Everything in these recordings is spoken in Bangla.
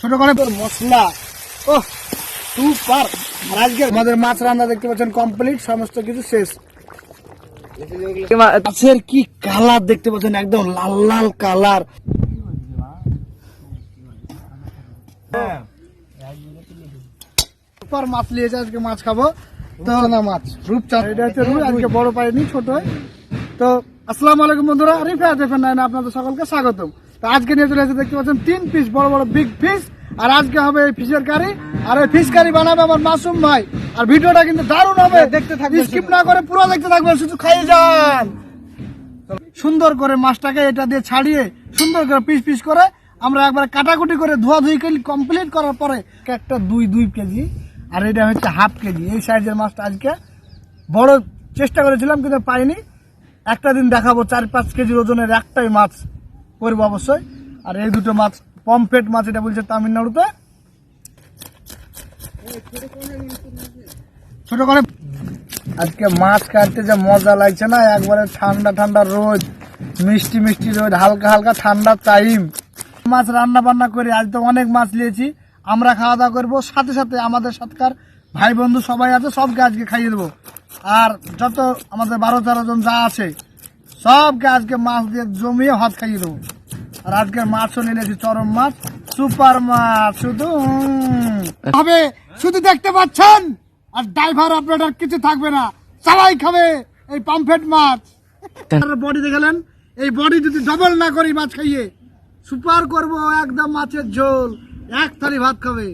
ছোট করে মশলা। ও সুপার। আজকে আমাদের মাছ রান্না দেখতে পাচ্ছেন কমপ্লিট সমস্ত কিছু শেষ। মাছের কি কালার দেখতে পাচ্ছেন? একদম লাল লাল কালার সুপার মাছ নিয়েছে, আজকে মাছ খাব। তো না, মাছ। রূপচাঁদ। এটা হচ্ছে রুই আজকে বড় পাইনি, ছোট। তো, আসসালামু আলাইকুম বন্ধুরা। রিফা না আপনাদের সকলকে স্বাগতম। তো আজকে নিয়ে চলে এসে দেখতে পাচ্ছেন তিন পিস বড় বড় বিগ ফিশ আর আজকে হবে এই ফিশের কারি আর এই ফিশ কারি বানাবে আমার মাসুম ভাই। আর ভিডিওটা কিন্তু দারুণ হবে। দেখতে থাকবেন স্কিপ না করে পুরো দেখতে থাকবে শুধু খাইয়ে যান। সুন্দর করে মাছটাকে এটা দিয়ে ছাড়িয়ে সুন্দর করে পিস পিস করে আমরা একবার কাটাকুটি করে ধোয়া ধুই কমপ্লিট করার পরে একটা দুই দুই কেজি। আর এটা হচ্ছে হাফ কেজি। এই সাইজের মাছটা আজকে বড় চেষ্টা করেছিলাম কিন্তু পাইনি। একটা দিন দেখাবো চার পাঁচ কেজির ওজনের একটাই মাছ। করব অবশ্যই। আর এই দুটো মাছ, পমফ্রেট মাছ এটা বলছে তামিলনাড়ুতে। ছোট করে। আজকে মাছ কাটতে যে মজা লাগছে না, একবারে ঠান্ডা ঠান্ডা রোদ, মিষ্টি মিষ্টি রোদ, হালকা হালকা ঠান্ডা টাইম। মাছ রান্না বান্না করে আজ তো অনেক মাছ নিয়েছি, আমরা খাওয়া দাওয়া করব। সাথে সাথে আমাদের সাথকার ভাই বন্ধু সবাই আছে, সবকে আজকে খাইয়ে দেবো। আর যত আমাদের বারো তেরো জন যা আছে সবকে আজকে মাছ দিয়ে জমিয়ে হাত খাইয়ে দেবো। আর আজকে মাছও নিয়ে নিয়েছি চরম মাছ সুপার মাছ শুধু। হবে শুধু দেখতে পাচ্ছেন? আর ড্রাইভার আপনার কিছু থাকবে না। সবাই খাবে এই পামফেট মাছ। বডি দেখালেন এই বডি যদি ডবল না করি মাছ খাইয়ে সুপার করব একদম মাছের ঝোল। এক থালি ভাত খাবে।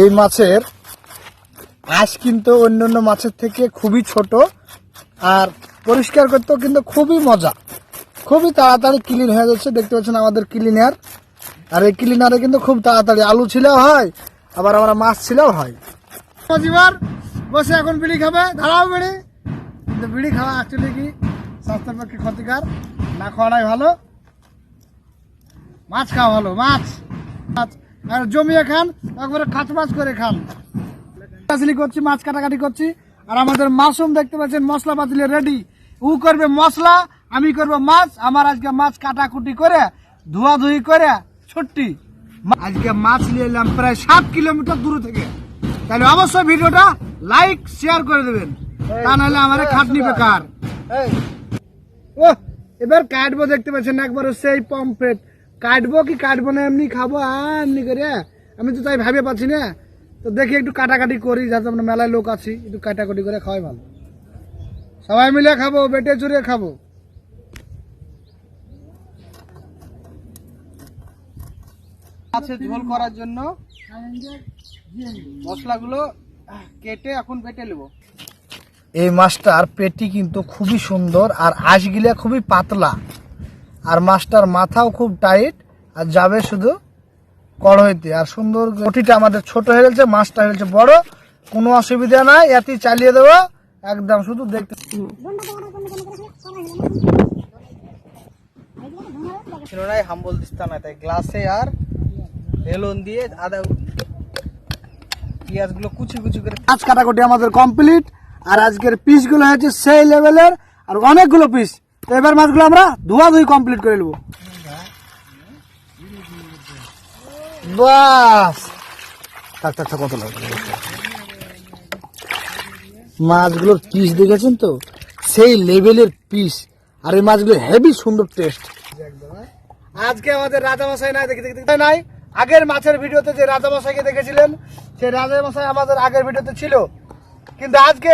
এই মাছের আঁশ কিন্তু অন্যান্য মাছের থেকে খুবই ছোট। আর পরিষ্কার করতেও কিন্তু খুবই মজা। খুবই তাড়াতাড়ি ক্লিন হয়ে যাচ্ছে। দেখতে পাচ্ছেন আমাদের ক্লিনার আর এই ক্লিনারে কিন্তু খুব তাড়াতাড়ি আলু ছিলেও হয়, আবার আমরা মাছ ছিলেও হয়। বসে এখন বিড়ি খাবে। দাঁড়াও বিড়ি। কিন্তু বিড়ি খাওয়া অ্যাকচুয়ালি কি স্বাস্থ্যের পক্ষে ক্ষতিকার, না খাওয়াটাই ভালো। মাছ খাওয়া ভালো, মাছ। মাছ। আর জমিয়ে খান, একবারে খাট মাছ করে খান। করছি, মাছ কাটাকাটি করছি। আর আমাদের মাসুম দেখতে পাচ্ছেন মশলা পাতিলে রেডি উ করবে মশলা আমি করব মাছ। আমার আজকে মাছ কাটাকুটি করে ধোয়া ধুই করে ছুটি আজকে মাছ নিয়ে এলাম প্রায় সাত কিলোমিটার দূর থেকে। তাহলে অবশ্যই ভিডিওটা লাইক শেয়ার করে দেবেন। তা নাহলে আমার খাটনি বেকার। ও এবার কাটবো দেখতে পাচ্ছেন একবার সেই পম্পেট কাটবো কি কাটবো না এমনি খাব এমনি করে। আমি তো তাই ভাবে পাচ্ছি না। তো দেখি একটু কাটাকাটি করি, যাতে আমরা মেলায় লোক আছি, একটু কাটাকাটি করে খাওয়াই ভালো। সবাই মিলে খাব, বেটে চুরে খাব। মাছের ঝোল করার জন্য। মশলাগুলো কেটে এখন বেটে নেব। এই মাছটার পেটি কিন্তু খুবই সুন্দর, আর আঁশগিলা খুবই পাতলা। আর মাছটার মাথাও খুব টাইট, আর যাবে শুধু কড়াইতে। আর সুন্দর কটিটা আমাদের ছোট হয়ে গেছে মাছটা হয়েছে বড়। কোনো অসুবিধা নাই এতেই চালিয়ে দেবো। একদম শুধু দেখতে হাম্বল দিস্তা না তাই গ্লাসে আর বেলুন দিয়ে আদা পেঁয়াজগুলো কুচি কুচি করে কাটাকুটি আমাদের কমপ্লিট আর আজকের পিসগুলো হয়েছে সেই লেভেলের আর অনেকগুলো পিস তো এবার মাছগুলো আমরা ধোয়া ধুই কমপ্লিট করে নেব। বাস। থাক থাক থাক লাগবে মাছগুলোর পিস দেখেছেন তো? সেই লেভেলের পিস আর এই মাছগুলো হেভি সুন্দর টেস্ট আজকে আমাদের রাজামশাই নাই, দেখে দেখতে নাই আগের মাছের ভিডিওতে যে রাজামশাইকে দেখেছিলেন সেই রাজামশাই আমাদের আগের ভিডিওতে ছিল। কিন্তু আজকে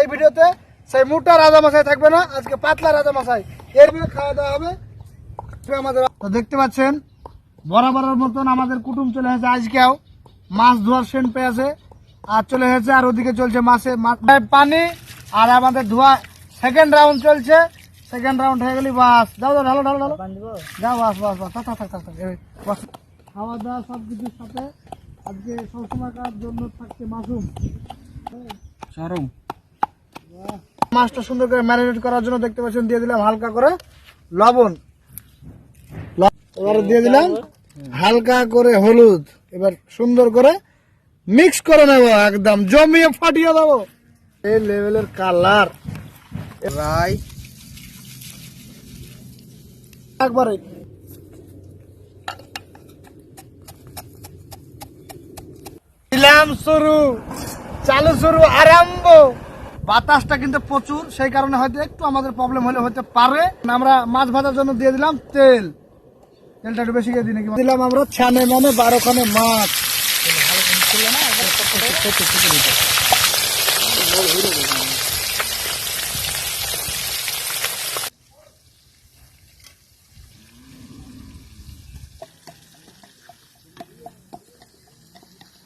এই ভিডিওতে সেই মোটা রাজামশাই থাকবে না, আজকে পাতলা রাজামশাই। এর মধ্যে খাওয়া দাওয়া হবে। আমাদের তো দেখতে পাচ্ছেন বরাবরের মতন আমাদের কুটুম চলে এসেছে আজকেও। মাছ ধোয়ার সেন্ট পেয়েছে আর চলে এসেছে আর ওদিকে চলছে মাছে পানি আর আমাদের ধোয়া সেকেন্ড রাউন্ড চলছে। সেকেন্ড রাউন্ড হয়ে গেলি বাস। যাও যাও ঢালো ঢালো ঢালো। যাও বাস বাস বাস। থাক থাক থাক বাস। খাওয়া দাওয়া সব কিছুর সাথে আজকে সবসময়কার জন্য থাকছে মাশরুম? চরম মাছটা সুন্দর করে ম্যারিনেট করার জন্য দেখতে পাচ্ছেন দিয়ে দিলাম হালকা করে লবণ। এবার দিয়ে দিলাম। হালকা করে হলুদ। এবার সুন্দর করে মিক্স করে নেব একদম। জমিয়ে ফাটিয়ে দেবো। এই লেভেলের কালার রাই। একবারে। দিলাম শুরু। চালু শুরু আরম্ভ। বাতাসটা কিন্তু প্রচুর সেই কারণে হয়তো একটু আমাদের প্রবলেম হলে হতে পারে। আমরা মাছ ভাজার জন্য দিয়ে দিলাম তেল। তেলটা একটু বেশি দিলাম আমরা ছানে মানে মাছ।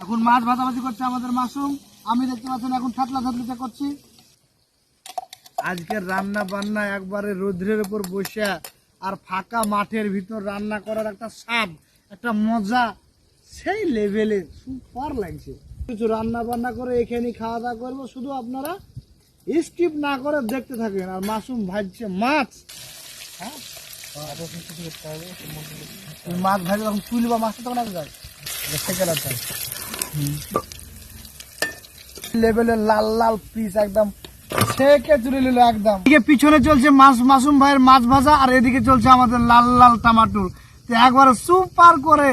এখন মাছ ভাজাভাজি করছে আমাদের মাসুম। আমি দেখতে পাচ্ছেন এখন থাতলা থাতলিতে করছি। আজকে রান্না বান্না একবারে রৌদ্রের উপর বসে। আর ফাঁকা মাঠের ভিতর রান্না করার একটা স্বাদ একটা মজা সেই লেভেলে সুপার লাগছে। কিছু রান্না বান্না করে এখানে খাওয়া দাওয়া করব শুধু আপনারা স্কিপ না করে দেখতে থাকেন। আর মাসুম ভাজছে মাছ। হ্যাঁ? মাছ ভাজে যখন তুলবা মাছটা তখন এক যায়। লেভেলের লাল লাল পিস একদম ছেকে তুলে নিল একদম। এদিকে পিছনে চলছে মাছ মাসুম ভাইয়ের মাছ ভাজা আর এদিকে চলছে আমাদের লাল লাল টমাটোর। তো একবারে সুপার করে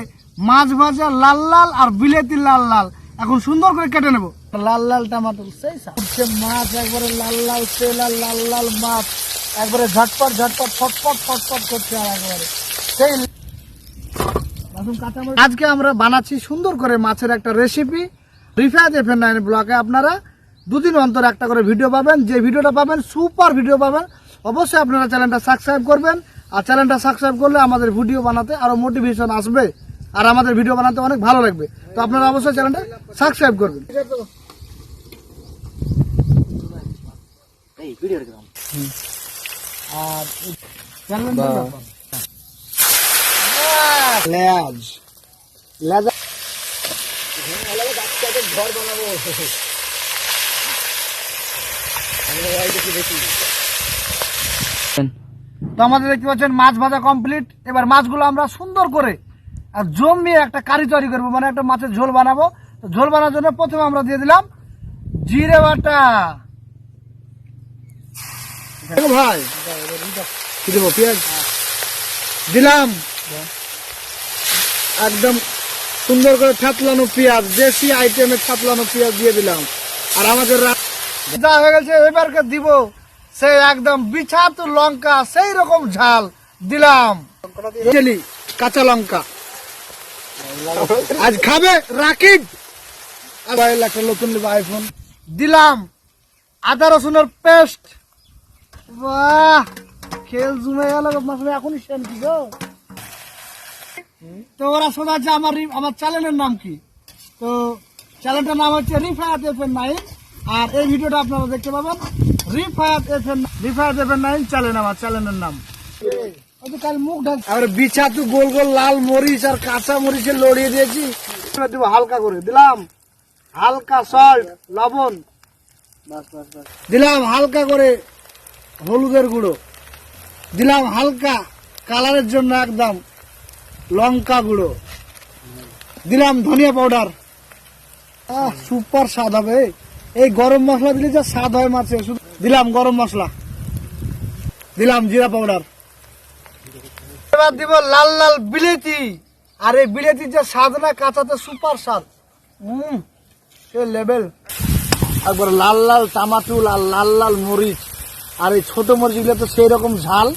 মাছ ভাজা লাল লাল আর বিলেতি লাল লাল। এখন সুন্দর করে কেটে নেব। লাল লাল টমাটোর সেই উঠছে মাছ একবারে লাল লাল তেল আর লাল লাল মাছ। একবারে ঝটপট ঝটপট ফটফট ফটফট করছে আর একবারে। সেই আজকে আমরা বানাচ্ছি সুন্দর করে মাছের একটা রেসিপি রিফাজ এফ নাইন ব্লকে আপনারা দুদিন অন্তর একটা করে ভিডিও পাবেন। যে ভিডিওটা পাবেন সুপার ভিডিও পাবেন। অবশ্যই আপনারা চ্যানেলটা সাবস্ক্রাইব করবেন। আর চ্যানেলটা সাবস্ক্রাইব করলে আমাদের ভিডিও বানাতে আরও মোটিভেশন আসবে। আর আমাদের ভিডিও বানাতে অনেক ভালো লাগবে। তো আপনারা অবশ্যই চ্যানেলটা সাবস্ক্রাইব করবেন। আর চ্যানেলটা লেজ। লেজ তো আমাদের দেখতে পাচ্ছেন, মাছ ভাজা কমপ্লিট এবার মাছগুলো আমরা সুন্দর করে, আর জমিয়ে একটা কারি তৈরি করব মানে একটা মাছের ঝোল বানাবো। ঝোল বানানোর জন্য প্রথমে আমরা দিয়ে দিলাম জিরে বাটা। ভাই পেঁয়াজ? দিলাম। একদম সুন্দর করে থাতলানো পেঁয়াজ, দেশি আইটেমের থাতলানো পেঁয়াজ দিয়ে দিলাম। আর আমাদের যা হয়ে গেছে এবারকে দিব। সে একদম বিছাত লঙ্কা সেই রকম ঝাল দিলাম। কাঁচা লঙ্কা। আজ খাবে রাকিব। একটা নতুন নেব আইফোন দিলাম। আদা রসুনের পেস্ট। বাহ খেল জুমে গেল মাসে এখনই সেন কি গো? তো ওরা শোনাচ্ছে আমার রি- আমার চ্যানেলের নাম কি? তো চ্যানেলটার নাম হচ্ছে রিফায়াত এফ এন নাইন। আর এই ভিডিওটা আপনারা দেখতে পাবেন। Rifayat F N Rifayat F N nine channel আমার চ্যানেলের নাম। মুখ আর বিছা গোল গোল লাল মরিচ আর কাঁচা লড়িয়ে দিয়েছি। হালকা করে। দিলাম। হালকা সল্ট লবণ। দিলাম হালকা করে হলুদের গুঁড়ো। দিলাম হালকা কালারের জন্য একদম লঙ্কা গুঁড়ো। দিলাম ধনিয়া পাউডার সুপার স্বাদ হবে। এই গরম মশলা দিলে যা স্বাদ হয় মাছে দিলাম গরম মশলা। দিলাম জিরা পাউডার। এবার দিব লাল লাল বিলেতি। আর এই বিলেতির যে স্বাদ না, কাঁচাতে সুপার স্বাদ। হুম সে লেভেল একবার লাল লাল টামাটুল আর লাল লাল মরিচ, আর এই ছোট মরিচগুলো তো সেই রকম ঝাল।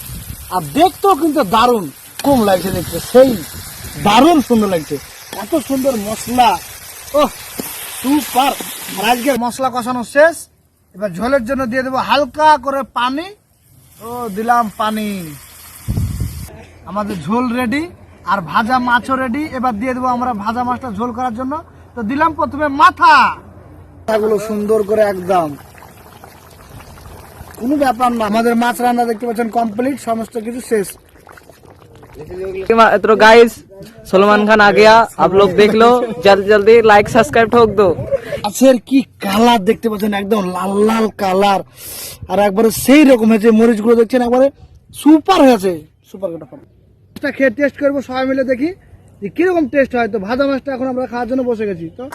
আর দেখতেও কিন্তু দারুণ। কম লাগছে দেখতে, সেই দারুণ সুন্দর লাগছে। এত সুন্দর মশলা। ও সুপার। আজকে মশলা কষানো শেষ। এবার ঝোলের জন্য দিয়ে দেবো হালকা করে পানি। ও, দিলাম পানি। আমাদের ঝোল রেডি আর ভাজা মাছও রেডি এবার দিয়ে দেবো আমরা ভাজা মাছটা ঝোল করার জন্য। তো দিলাম প্রথমে মাথা। মাথাগুলো সুন্দর করে একদম। কোনো ব্যাপার না। আমাদের মাছ রান্না দেখতে পাচ্ছেন কমপ্লিট সমস্ত কিছু শেষ। तो गाइस सलमान खान आ गया आप लोग देख लो जल्दी जल्दी लाइक सब्सक्राइब ठोक दो মাছের কি কালার দেখতে পাচ্ছেন একদম লাল লাল কালার আর একবারে সেই রকম হয়েছে মরিচ গুলো দেখছেন একবারে সুপার হয়েছে সুপার গোটা মাছটা খেয়ে টেস্ট করবো সবাই মিলে দেখি যে কিরকম টেস্ট হয় তো ভাজা মাছটা এখন আমরা খাওয়ার জন্য বসে গেছি তো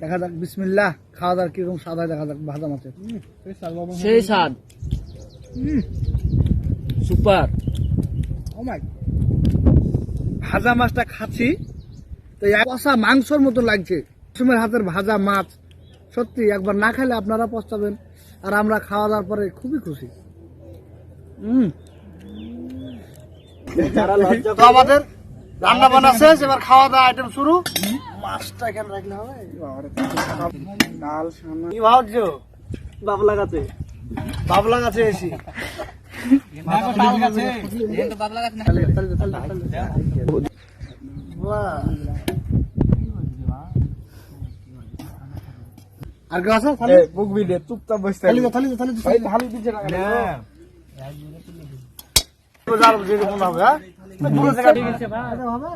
দেখা যাক বিসমিল্লাহ খাওয়া দাওয়ার কিরকম স্বাদ হয় দেখা যাক ভাজা মাছের সেই স্বাদ সুপার ও মাই ভাজা মাছটা খাচ্ছি। তো কষা মাংসর মতো লাগছে। মাসুমের হাতের ভাজা মাছ। সত্যি একবার না খেলে আপনারা পস্তাবেন। আর আমরা খাওয়া দাওয়ার পরে খুবই খুশি। আমাদের রান্না বান্না শেষ এবার খাওয়া দাওয়া আইটেম শুরু। মাছটা এখানে রাখলে হবে? কি ভাবছ? বাবলা গাছে। বাবলা গাছে এসি। আর কেউ আছে খালি বুকবি দে চুপচাপ বসতে খালি দে, খালি দে, খালি দে, খালি ভালো দিচ্ছে না হবে, হ্যাঁ? দূরে এটা হবে?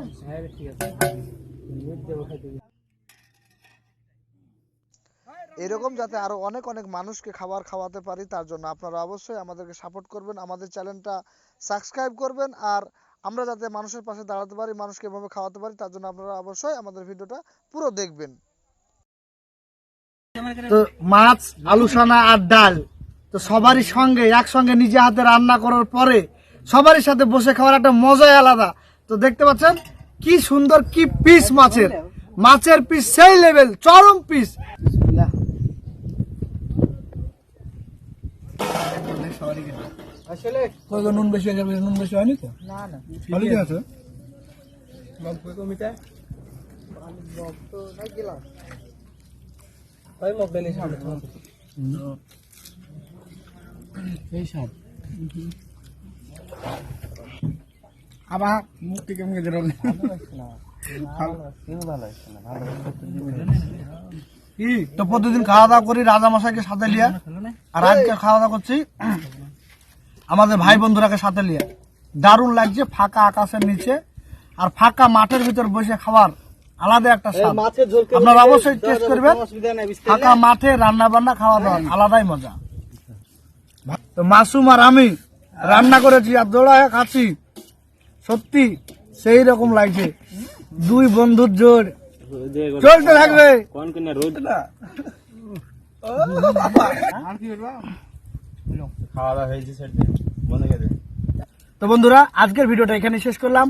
এরকম যাতে আরও অনেক অনেক মানুষকে খাবার খাওয়াতে পারি, তার জন্য আপনারা অবশ্যই আমাদেরকে সাপোর্ট করবেন, আমাদের চ্যানেলটা সাবস্ক্রাইব করবেন, আর আমরা যাতে মানুষের পাশে দাঁড়াতে পারি, মানুষকে এভাবে খাওয়াতে পারি, তার জন্য আপনারা অবশ্যই আমাদের ভিডিওটা পুরো দেখবেন। তো মাছ আলু সানা আর ডাল, তো সবারই সঙ্গে, একসঙ্গে নিজে হাতে রান্না করার পরে সবারই সাথে বসে খাওয়ার একটা মজাই আলাদা। তো দেখতে পাচ্ছেন, কি সুন্দর, কি পিস মাছের। মাছের পিস সেই লেভেল চরম পিস আসলে নুন বেশি যাবে? নুন বেশি হয়নি তো? না না। ভালো আছে? কমিটা তো নাই গেলাম। ওই মোবাইলে সামনে এই সব আবার মুখ থেকে মুখে বেরোল কি তো প্রতিদিন খাওয়া দাওয়া করি রাজা মশাইকে সাথে লিয়া আর আজকে খাওয়া দাওয়া করছি আমাদের ভাই বন্ধুরাকে সাথে লিয়া দারুণ লাগছে ফাঁকা আকাশের নিচে। আর ফাঁকা মাঠের ভিতর বসে খাবার আলাদা একটা স্বাদ। আপনারা অবশ্যই টেস্ট করবেন। ফাঁকা মাঠে রান্না বান্না খাওয়া দাওয়া আলাদাই মজা। তো মাসুম আর আমি রান্না করেছি আর দৌড়ায় খাচ্ছি। সত্যি সেই রকম লাগছে। দুই বন্ধুর জোর। চলতে থাকবে কোন কোন রোদ খাওয়া দাওয়া হয়েছে সেটা বন্ধ করে তো বন্ধুরা আজকের ভিডিওটা এখানে শেষ করলাম।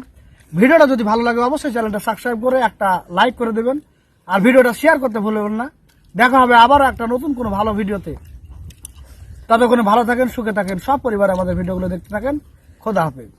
ভিডিওটা যদি ভালো লাগে অবশ্যই চ্যানেলটা সাবস্ক্রাইব করে একটা লাইক করে দেবেন। আর ভিডিওটা শেয়ার করতে ভুলবেন না। দেখা হবে আবারও একটা নতুন কোনো ভালো ভিডিওতে। ততক্ষণে ভালো থাকেন সুখে থাকেন সব পরিবার আমাদের ভিডিওগুলো দেখতে থাকেন। খোদা হাফেজ।